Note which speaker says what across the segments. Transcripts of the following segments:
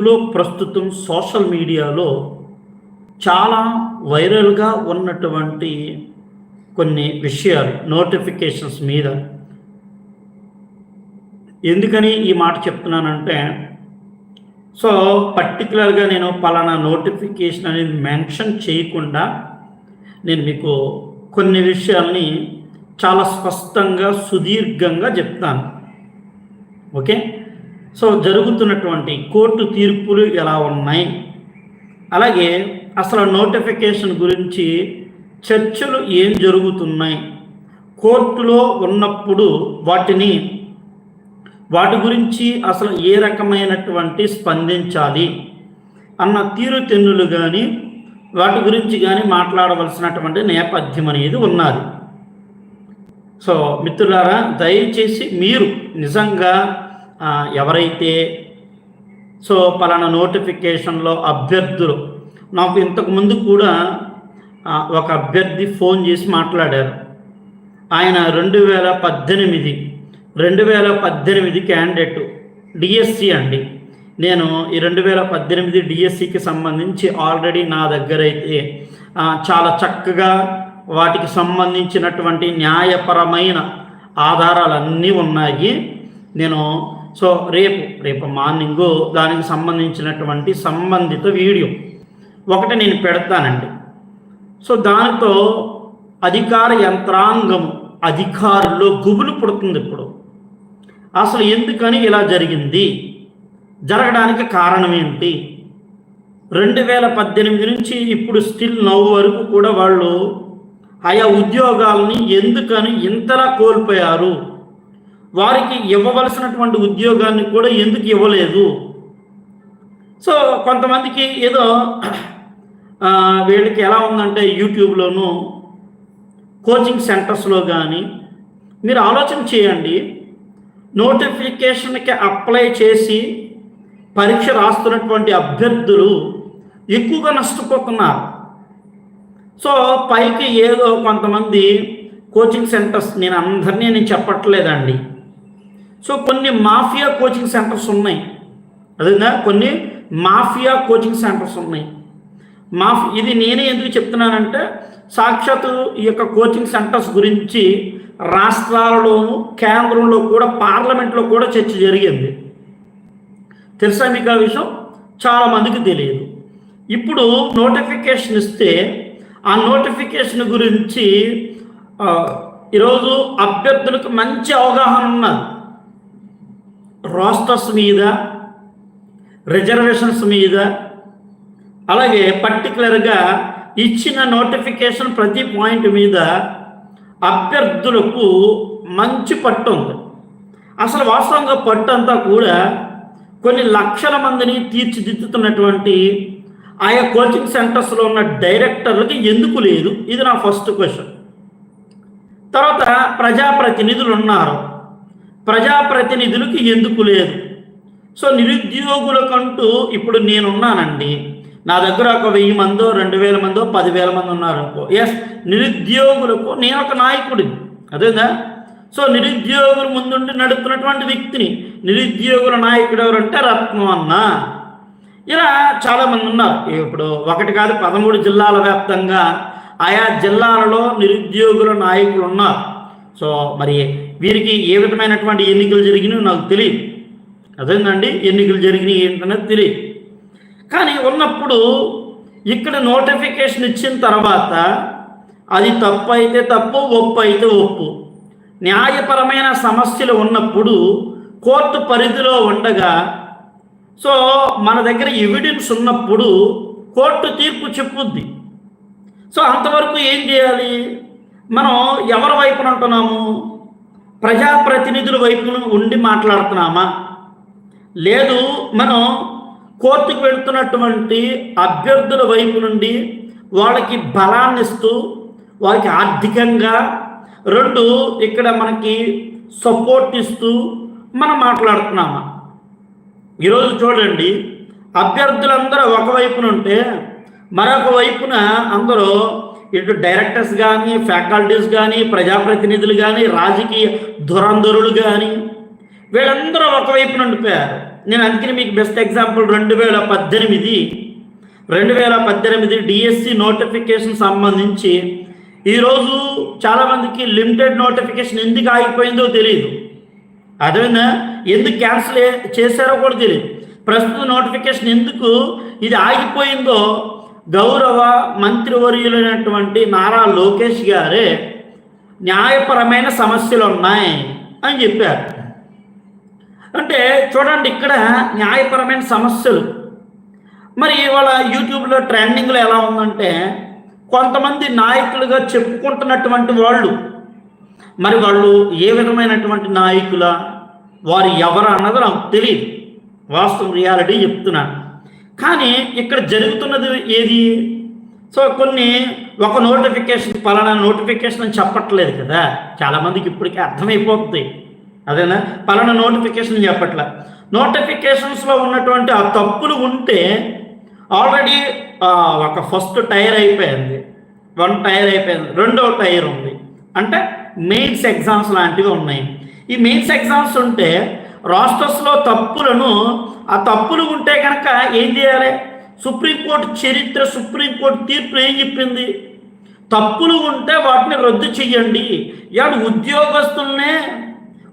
Speaker 1: లో ప్రస్తుతం సోషల్ మీడియాలో చాలా వైరల్గా ఉన్నటువంటి కొన్ని విషయాలు నోటిఫికేషన్స్ మీద. ఎందుకని ఈ మాట చెప్తున్నానంటే సో పర్టికులర్గా నేను పలానా నోటిఫికేషన్ అనేది మెన్షన్ చేయకుండా నేను మీకు కొన్ని విషయాల్ని చాలా స్పష్టంగా సుదీర్ఘంగా చెప్తాను. ఓకే? సో జరుగుతున్నటువంటి కోర్టు తీర్పులు ఎలా ఉన్నాయి? అలాగే అసలు నోటిఫికేషన్ గురించి చర్చలు ఏం జరుగుతున్నాయి? కోర్టులో ఉన్నప్పుడు వాటిని వాటి గురించి అసలు ఏ రకమైనటువంటి స్పందించాలి? అన్న తీరుతెన్నులు కానీ వాటి గురించి కానీ మాట్లాడవలసినటువంటి నేపథ్యం అనేది ఉన్నది. సో మిత్రులారా దయచేసి మీరు నిజంగా ఎవరైతే సో పలానా నోటిఫికేషన్లో అభ్యర్థులు నాకు ఇంతకుముందు కూడా ఒక అభ్యర్థి ఫోన్ చేసి మాట్లాడారు. ఆయన రెండు వేల పద్దెనిమిది రెండు వేల పద్దెనిమిది క్యాండిడేట్ డిఎస్సి అండి. నేను ఈ రెండు వేల పద్దెనిమిది డిఎస్సికి సంబంధించి ఆల్రెడీ నా దగ్గర అయితే చాలా చక్కగా వాటికి సంబంధించినటువంటి న్యాయపరమైన ఆధారాలన్నీ ఉన్నాయి. నేను సో రేపు రేపు మార్నింగు దానికి సంబంధించినటువంటి సంబంధిత వీడియో. ఒకటి నేను పెడతానండి. సో దానితో అధికార యంత్రాంగం అధికారుల్లో గుబులు పుడుతుంది ఇప్పుడు. అసలు ఎందుకని ఇలా జరిగింది? జరగడానికి కారణం ఏంటి? రెండు వేల పద్దెనిమిది నుంచి ఇప్పుడు స్టిల్ నవ్వు వరకు కూడా వాళ్ళు ఆయా ఉద్యోగాల్ని ఎందుకని ఇంతలా కోల్పోయారు? వారికి ఇవ్వవలసినటువంటి ఉద్యోగాన్ని కూడా ఎందుకు ఇవ్వలేదు? సో కొంతమందికి ఏదో వీళ్ళకి ఎలా ఉందంటే యూట్యూబ్లోను కోచింగ్ సెంటర్స్లో కానీ మీరు ఆలోచన చేయండి. నోటిఫికేషన్కి అప్లై చేసి పరీక్ష రాస్తున్నటువంటి అభ్యర్థులు ఎక్కువగా నష్టపోతున్నారు. సో పైకి ఏదో కొంతమంది కోచింగ్ సెంటర్స్ నేను అందరినీ నేను చెప్పట్లేదండి. సో కొన్ని మాఫియా కోచింగ్ సెంటర్స్ ఉన్నాయి. అదేనా కొన్ని మాఫియా కోచింగ్ సెంటర్స్ ఉన్నాయి. మాఫ్ ఇది నేనే ఎందుకు చెప్తున్నానంటే సాక్షాత్తు ఈ యొక్క కోచింగ్ సెంటర్స్ గురించి రాష్ట్రాలలోను కేంద్రంలో కూడా పార్లమెంట్లో కూడా చర్చ జరిగింది. తెలుసా మీకు ఆ విషయం? చాలామందికి తెలియదు. ఇప్పుడు నోటిఫికేషన్ ఇస్తే ఆ నోటిఫికేషన్ గురించి ఈరోజు అభ్యర్థులకు మంచి అవగాహన ఉన్నది. రోస్టర్స్ మీద రిజర్వేషన్స్ మీద అలాగే పర్టికులర్గా ఇచ్చిన నోటిఫికేషన్ ప్రతి పాయింట్ మీద అభ్యర్థులకు మంచి పట్టు ఉంది. అసలు వాస్తవంగా పట్టు అంతా కూడా కొన్ని లక్షల మందిని తీర్చిదిద్దుతున్నటువంటి ఆయా కోచింగ్ సెంటర్స్లో ఉన్న డైరెక్టర్లకి ఎందుకు లేదు? ఇది నా ఫస్ట్ క్వశ్చన్. తర్వాత ప్రజాప్రతినిధులు ఉన్నారు. ప్రజాప్రతినిధులకి ఎందుకు లేదు? సో నిరుద్యోగులకంటూ ఇప్పుడు నేనున్నానండి. నా దగ్గర ఒక వెయ్యి మందో రెండు వేల మందో పదివేల మంది ఉన్నారు అనుకో ఎస్ నిరుద్యోగులకు నేను ఒక నాయకుడిని. అదేదా సో నిరుద్యోగుల ముందుండి నడుపుతున్నటువంటి వ్యక్తిని. నిరుద్యోగుల నాయకుడు ఎవరంటే రత్నం అన్న. ఇలా చాలామంది ఉన్నారు. ఇప్పుడు ఒకటి కాదు పదమూడు జిల్లాల వ్యాప్తంగా ఆయా జిల్లాలలో నిరుద్యోగుల నాయకులు ఉన్నారు. సో మరి వీరికి ఏ విధమైనటువంటి ఎన్నికలు జరిగినాయో నాకు తెలియదు. అదేందండి? ఎన్నికలు జరిగినాయి ఏంటనేది తెలియదు. కానీ ఉన్నప్పుడు ఇక్కడ నోటిఫికేషన్ ఇచ్చిన తర్వాత అది తప్పు అయితే తప్పు ఒప్పు అయితే ఒప్పు. న్యాయపరమైన సమస్యలు ఉన్నప్పుడు కోర్టు పరిధిలో ఉండగా సో మన దగ్గర ఎవిడెన్స్ ఉన్నప్పుడు కోర్టు తీర్పు చెప్పుద్ది. సో అంతవరకు ఏం చేయాలి? మనం ఎవరి వైపున ఉంటున్నాము? ప్రజాప్రతినిధుల వైపున ఉండి మాట్లాడుతున్నామా? లేదు మనం కోర్టుకు వెళుతున్నటువంటి అభ్యర్థుల వైపు నుండి వాళ్ళకి బలాన్ని ఇస్తూ వాళ్ళకి ఆర్థికంగా రెండు ఇక్కడ మనకి సపోర్ట్ ఇస్తూ మనం మాట్లాడుతున్నామా? ఈరోజు చూడండి అభ్యర్థులందరూ ఒకవైపున ఉంటే మరొక వైపున అందరూ ఇటు డైరెక్టర్స్ కానీ ఫ్యాకల్టీస్ కానీ ప్రజాప్రతినిధులు కానీ రాజకీయ ధురంధరులు కానీ వీళ్ళందరూ ఒకవైపు ఉండిపోయారు నేను అందుకని మీకు బెస్ట్ ఎగ్జాంపుల్ రెండు వేల పద్దెనిమిది రెండు వేల పద్దెనిమిది డిఎస్సి నోటిఫికేషన్ సంబంధించి ఈరోజు చాలామందికి లిమిటెడ్ నోటిఫికేషన్ ఎందుకు ఆగిపోయిందో తెలియదు అదేనా ఎందుకు క్యాన్సిల్ చేశారో కూడా తెలియదు ప్రస్తుత నోటిఫికేషన్ ఎందుకు ఇది ఆగిపోయిందో గౌరవ మంత్రివర్యులైనటువంటి నారా లోకేష్ గారే న్యాయపరమైన సమస్యలు ఉన్నాయి అని చెప్పారు. అంటే చూడండి ఇక్కడ న్యాయపరమైన సమస్యలు. మరి ఇవాళ యూట్యూబ్లో ట్రెండింగ్లో ఎలా ఉందంటే కొంతమంది నాయకులుగా చెప్పుకుంటున్నటువంటి వాళ్ళు మరి వాళ్ళు ఏ విధమైనటువంటి నాయకుల? వారు ఎవరు అన్నది నాకు తెలియదు వాస్తవం రియాలిటీ చెప్తున్నాను. కానీ ఇక్కడ జరుగుతున్నది ఏది? సో కొన్ని ఒక నోటిఫికేషన్ పలానా నోటిఫికేషన్ అని చెప్పట్లేదు కదా. చాలామందికి ఇప్పటికే అర్థమైపోతుంది అదేనా? పలానా నోటిఫికేషన్ చెప్పట్లే. నోటిఫికేషన్స్లో ఉన్నటువంటి ఆ తప్పులు ఉంటే ఆల్రెడీ ఒక ఫస్ట్ టైర్ అయిపోయింది. వన్ టైర్ అయిపోయింది. రెండో టైర్ ఉంది. అంటే మెయిన్స్ ఎగ్జామ్స్ లాంటివి ఉన్నాయి. ఈ మెయిన్స్ ఎగ్జామ్స్ ఉంటే రాస్టర్స్లో తప్పులను ఆ తప్పులు ఉంటే కనుక ఏం చేయాలి? సుప్రీంకోర్టు చరిత్ర సుప్రీంకోర్టు తీర్పు ఏం చెప్పింది? తప్పులు ఉంటే వాటిని రద్దు చెయ్యండి. ఇవాడు ఉద్యోగస్తులనే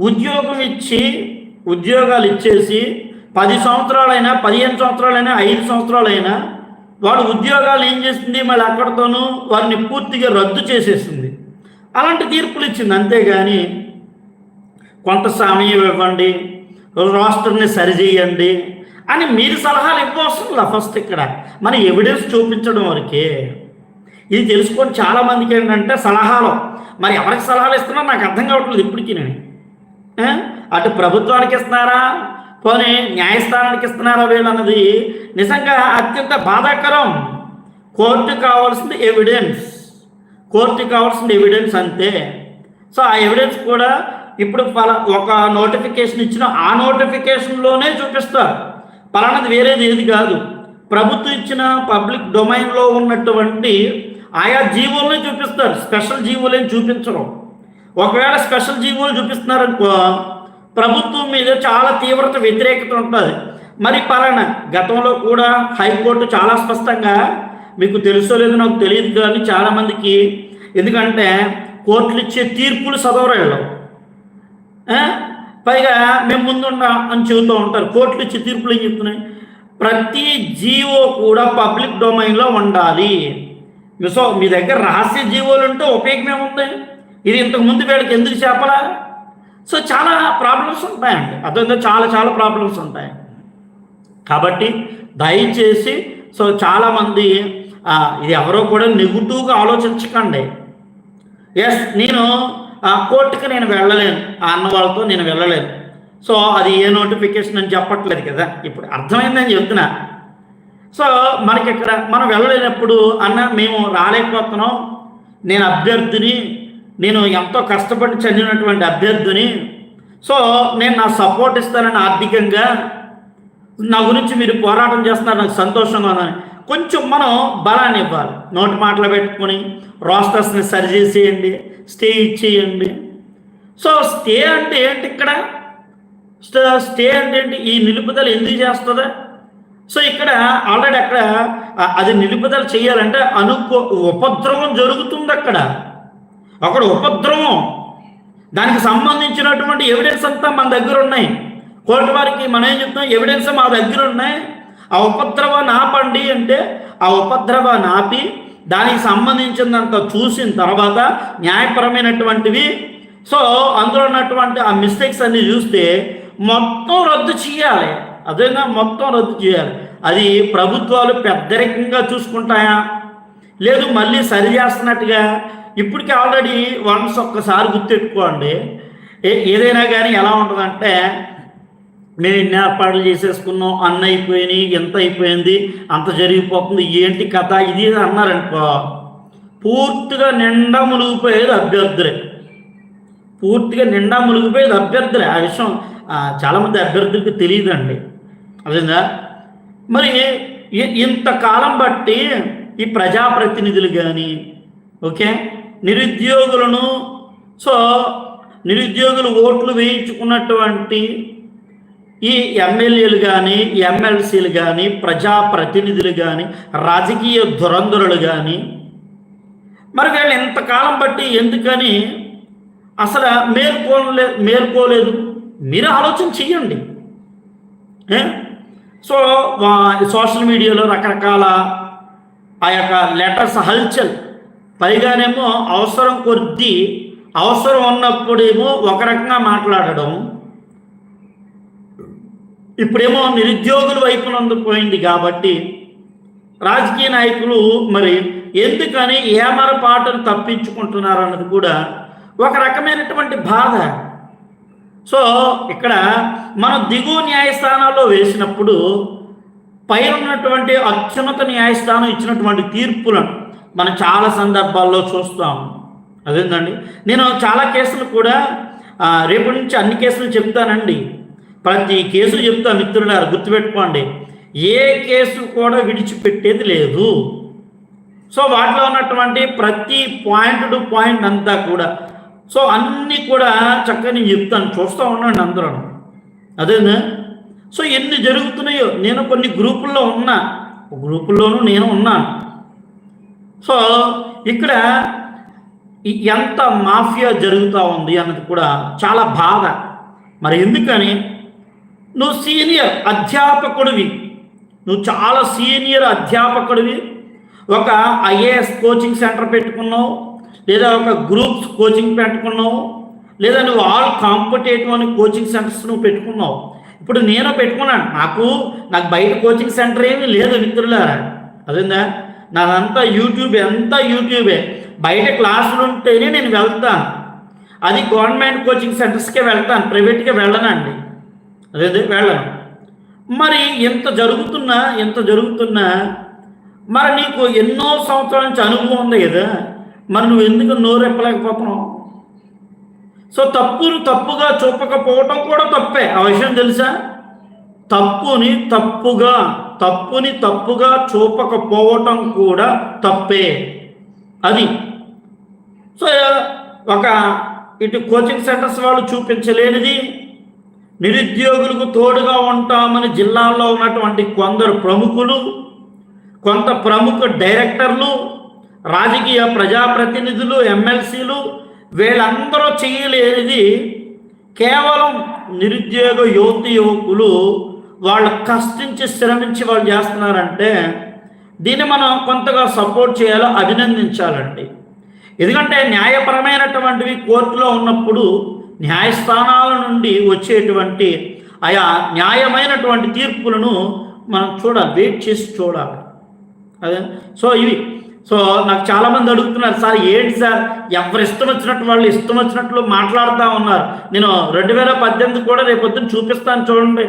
Speaker 1: ఉద్యోగం ఇచ్చి ఉద్యోగాలు ఇచ్చేసి పది సంవత్సరాలైనా పదిహేను సంవత్సరాలైనా ఐదు సంవత్సరాలైనా వాడు ఉద్యోగాలు ఏం చేసింది మళ్ళీ అక్కడితోనూ వారిని పూర్తిగా రద్దు చేసేసింది అలాంటి తీర్పులు ఇచ్చింది. అంతేగాని కొంత సమయం ఇవ్వండి. రాష్ట్రాన్ని సరిచేయండి అని మీరు సలహాలు ఇవ్వవసరం ఫస్ట్ ఇక్కడ. మన ఎవిడెన్స్ చూపించడం వరకే. ఇది తెలుసుకొని చాలామందికి ఏంటంటే సలహాలు. మరి ఎవరికి సలహాలు ఇస్తున్నా నాకు అర్థం కావట్లేదు ఇప్పటికీ నేను. అటు ప్రభుత్వానికి ఇస్తున్నారా? పోనీ న్యాయస్థానానికి ఇస్తున్నారా వీళ్ళన్నది నిజంగా అత్యంత బాధాకరం. కోర్టు కావాల్సింది ఎవిడెన్స్ కోర్టు కావాల్సిన ఎవిడెన్స్ అంతే. సో ఆ ఎవిడెన్స్ కూడా ఇప్పుడు పల ఒక నోటిఫికేషన్ ఇచ్చిన ఆ నోటిఫికేషన్లోనే చూపిస్తారు. పలానది వేరేది ఏది కాదు. ప్రభుత్వం ఇచ్చిన పబ్లిక్ డొమైన్లో ఉన్నటువంటి ఆయా జీవోల్ని చూపిస్తారు. స్పెషల్ జీవోలేని చూపించడం ఒకవేళ స్పెషల్ జీవోలు చూపిస్తున్నారనుకో ప్రభుత్వం మీద చాలా తీవ్రత వ్యతిరేకత ఉంటుంది. మరి పలానా గతంలో కూడా హైకోర్టు చాలా స్పష్టంగా మీకు తెలుసో లేదో నాకు తెలియదు కానీ చాలామందికి ఎందుకంటే కోర్టులు ఇచ్చే తీర్పులు చదవరు పైగా మేము ముందున్నా అని చెబుతూ ఉంటారు. కోర్టులు ఇచ్చి తీర్పులు ఏం చెప్తున్నాయి? ప్రతి జీవో కూడా పబ్లిక్ డొమైన్లో ఉండాలి. సో మీ దగ్గర రహస్య జీవోలు ఉంటే ఉపయోగమే ఏముంది? ఇది ఇంతకు ముందు వీళ్ళకి ఎందుకు చెప్పలా? సో చాలా ప్రాబ్లమ్స్ ఉంటాయండి. అర్థంగా చాలా చాలా ప్రాబ్లమ్స్ ఉంటాయి. కాబట్టి దయచేసి సో చాలామంది ఇది ఎవరో కూడా నెగిటివ్గా ఆలోచించకండి. ఎస్ నేను ఆ కోర్టుకి నేను వెళ్ళలేను. ఆ అన్న వాళ్ళతో నేను వెళ్ళలేను. సో అది ఏ నోటిఫికేషన్ అని చెప్పట్లేదు కదా. ఇప్పుడు అర్థమైందని చెప్తున్నా. సో మనకి ఇక్కడ మనం వెళ్ళలేనప్పుడు అన్న మేము రాలేకపోతున్నాం. నేను అభ్యర్థిని నేను ఎంతో కష్టపడి చదివినటువంటి అభ్యర్థిని. సో నేను నా సపోర్ట్ ఇస్తానని ఆర్థికంగా నా గురించి మీరు పోరాటం చేస్తున్నారు నాకు సంతోషంగా ఉందని. కొంచెం మనం బలాన్ని ఇవ్వాలి. నోటి మాటలు పెట్టుకొని రోస్టర్స్ని సరిచేసేయండి స్టే ఇచ్చేయండి సో స్టే అంటే ఏంటి ఇక్కడ? స్టే అంటే ఏంటి? ఈ నిలుపుదల ఎందుకు చేస్తుందా? సో ఇక్కడ ఆల్రెడీ అక్కడ అది నిలుపుదల చేయాలంటే అనుకో ఉపద్రవం జరుగుతుంది అక్కడ. అక్కడ ఉపద్రవం దానికి సంబంధించినటువంటి ఎవిడెన్స్ అంతా మన దగ్గర ఉన్నాయి. కోర్టు వారికి మనం ఏం చెప్తాం ఎవిడెన్స్ మా దగ్గర ఉన్నాయి. ఆ ఉపద్రవ నాపండి అంటే ఆ ఉపద్రవ నాపి దానికి సంబంధించినంత చూసిన తర్వాత న్యాయపరమైనటువంటివి. సో అందులో ఉన్నటువంటి ఆ మిస్టేక్స్ అన్ని చూస్తే మొత్తం రద్దు చేయాలి. అదేనా? మొత్తం రద్దు చేయాలి. అది ప్రభుత్వాలు పెద్దరికంగా చూసుకుంటాయా? లేదు మళ్ళీ సరి చేస్తున్నట్టుగా? ఇప్పటికీ ఆల్రెడీ వన్స్ ఒక్కసారి గుర్తెట్టుకోండి ఏదైనా కానీ ఎలా ఉంటుందంటే నేను ఎన్ని ఏర్పాట్లు చేసేసుకున్నాం అన్న అయిపోయినాయి ఎంత అయిపోయింది అంత జరిగిపోతుంది ఏంటి కథ ఇది అన్నారనుకో పూర్తిగా నిండా మునిగిపోయేది అభ్యర్థులే. పూర్తిగా నిండా మునిగిపోయేది అభ్యర్థులే. ఆ విషయం చాలామంది అభ్యర్థులకు తెలియదండి. అదేందా మరి ఇంతకాలం బట్టి ఈ ప్రజాప్రతినిధులు కానీ ఓకే నిరుద్యోగులను సో నిరుద్యోగులు ఓట్లు వేయించుకున్నటువంటి ఈ ఎమ్మెల్యేలు కానీ ఎమ్మెల్సీలు కానీ ప్రజాప్రతినిధులు కానీ రాజకీయ దురంధరులు కానీ మరి వీళ్ళు ఇంతకాలం బట్టి ఎందుకని అసలు మేల్కోలే మేల్కోలేదు? మీరు ఆలోచన చెయ్యండి. సో సోషల్ మీడియాలో రకరకాల ఆ యొక్క లెటర్స్ హల్చల్. పైగానేమో అవసరం కొద్దీ అవసరం ఉన్నప్పుడేమో ఒక రకంగా మాట్లాడడం ఇప్పుడేమో నిరుద్యోగుల వైపునందు పోయింది కాబట్టి రాజకీయ నాయకులు మరి ఎందుకని ఏమరపాటును తప్పించుకుంటున్నారు అన్నది కూడా ఒక రకమైనటువంటి బాధ. సో ఇక్కడ మనం దిగువ న్యాయస్థానాల్లో వేసినప్పుడు పైన ఉన్నటువంటి అత్యున్నత న్యాయస్థానం ఇచ్చినటువంటి తీర్పులను మనం చాలా సందర్భాల్లో చూస్తాం. అదేందండి? నేను చాలా కేసులు కూడా రేపు రేపటి నుంచి అన్ని కేసులు చెప్తానండి. ప్రతి కేసు చెప్తా మిత్రులారు గుర్తుపెట్టుకోండి. ఏ కేసు కూడా విడిచిపెట్టేది లేదు. సో వాటిలో ఉన్నటువంటి ప్రతి పాయింట్ టు పాయింట్ అంతా కూడా సో అన్నీ కూడా చక్కగా నేను చెప్తాను. చూస్తూ ఉన్నాను అందరూ అదేనా? సో ఎన్ని జరుగుతున్నాయో నేను కొన్ని గ్రూపుల్లో ఉన్నా గ్రూపుల్లోనూ నేను ఉన్నాను. సో ఇక్కడ ఎంత మాఫియా జరుగుతూ ఉంది అన్నది కూడా చాలా బాధ. మరి ఎందుకని? నువ్వు సీనియర్ అధ్యాపకుడివి. నువ్వు చాలా సీనియర్ అధ్యాపకుడివి. ఒక ఐఏఎస్ కోచింగ్ సెంటర్ పెట్టుకున్నావు. లేదా ఒక గ్రూప్స్ కోచింగ్ పెట్టుకున్నావు. లేదా నువ్వు ఆల్ కాంపిటేటివ్ అని కోచింగ్ సెంటర్స్ నువ్వు పెట్టుకున్నావు. ఇప్పుడు నేను పెట్టుకున్నాను. నాకు నాకు బయట కోచింగ్ సెంటర్ ఏమీ లేదు మిత్రులారా. అదేందా? నాదంతా యూట్యూబ్ అంతా యూట్యూబే. బయట క్లాసులు ఉంటేనే నేను వెళ్తాను. అది గవర్నమెంట్ కోచింగ్ సెంటర్స్కే వెళ్తాను. ప్రైవేట్కే వెళ్ళనండి. అదే అదే వెళ్ళను. మరి ఎంత జరుగుతున్నా ఎంత జరుగుతున్నా మరి నీకు ఎన్నో సంవత్సరాల నుంచి అనుభవం ఉంది కదా మరి నువ్వు ఎందుకు నోరెప్పలేకపోతున్నావు? సో తప్పును తప్పుగా చూపకపోవటం కూడా తప్పే. ఆ విషయం తెలుసా? తప్పుని తప్పుగా తప్పుని తప్పుగా చూపకపోవటం కూడా తప్పే. అది. సో ఒక ఇటు కోచింగ్ సెంటర్స్ వాళ్ళు చూపించలేనిది నిరుద్యోగులకు తోడుగా ఉంటామని జిల్లాల్లో ఉన్నటువంటి కొందరు ప్రముఖులు కొంత ప్రముఖ డైరెక్టర్లు రాజకీయ ప్రజాప్రతినిధులు ఎమ్మెల్సీలు వీళ్ళందరూ చేయలేనిది కేవలం నిరుద్యోగ యువతి యువకులు వాళ్ళు కష్టించి శ్రమించి వాళ్ళు చేస్తున్నారంటే దీన్ని మనం కొంతగా సపోర్ట్ చేయాలో అభినందించాలండి. ఎందుకంటే న్యాయపరమైనటువంటివి కోర్టులో ఉన్నప్పుడు న్యాయస్థానాల నుండి వచ్చేటువంటి ఆయా న్యాయమైనటువంటి తీర్పులను మనం చూడాలి వెయిట్ చేసి చూడాలి. అదే? సో ఇవి. సో నాకు చాలామంది అడుగుతున్నారు సార్ ఏంటి సార్? ఎవరు ఇష్టం వచ్చినట్టు వాళ్ళు ఇష్టం వచ్చినట్లు మాట్లాడుతూ ఉన్నారు. నేను రెండు వేల పద్దెనిమిది కూడా రేపొద్దున చూపిస్తాను చూడండి.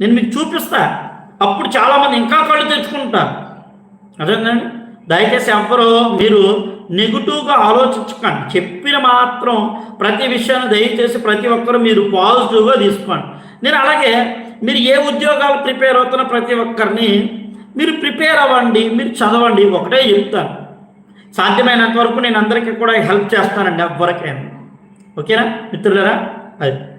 Speaker 1: నేను మీకు చూపిస్తా. అప్పుడు చాలామంది ఇంకా కళ్ళు తెచ్చుకుంటారు అదేనండి దయచేసి ఎవ్వరు మీరు నెగిటివ్గా ఆలోచించకండి. చెప్పిన మాత్రం ప్రతి విషయాన్ని దయచేసి ప్రతి ఒక్కరు మీరు పాజిటివ్గా తీసుకోండి. నేను అలాగే మీరు ఏ ఉద్యోగాలు ప్రిపేర్ అవుతున్న ప్రతి ఒక్కరిని మీరు ప్రిపేర్ అవ్వండి మీరు చదవండి ఒకటే చెప్తాను. సాధ్యమైనంత వరకు నేను అందరికీ కూడా హెల్ప్ చేస్తానండి ఎవ్వరికైనా. ఓకేనా? మిత్రులరా? అది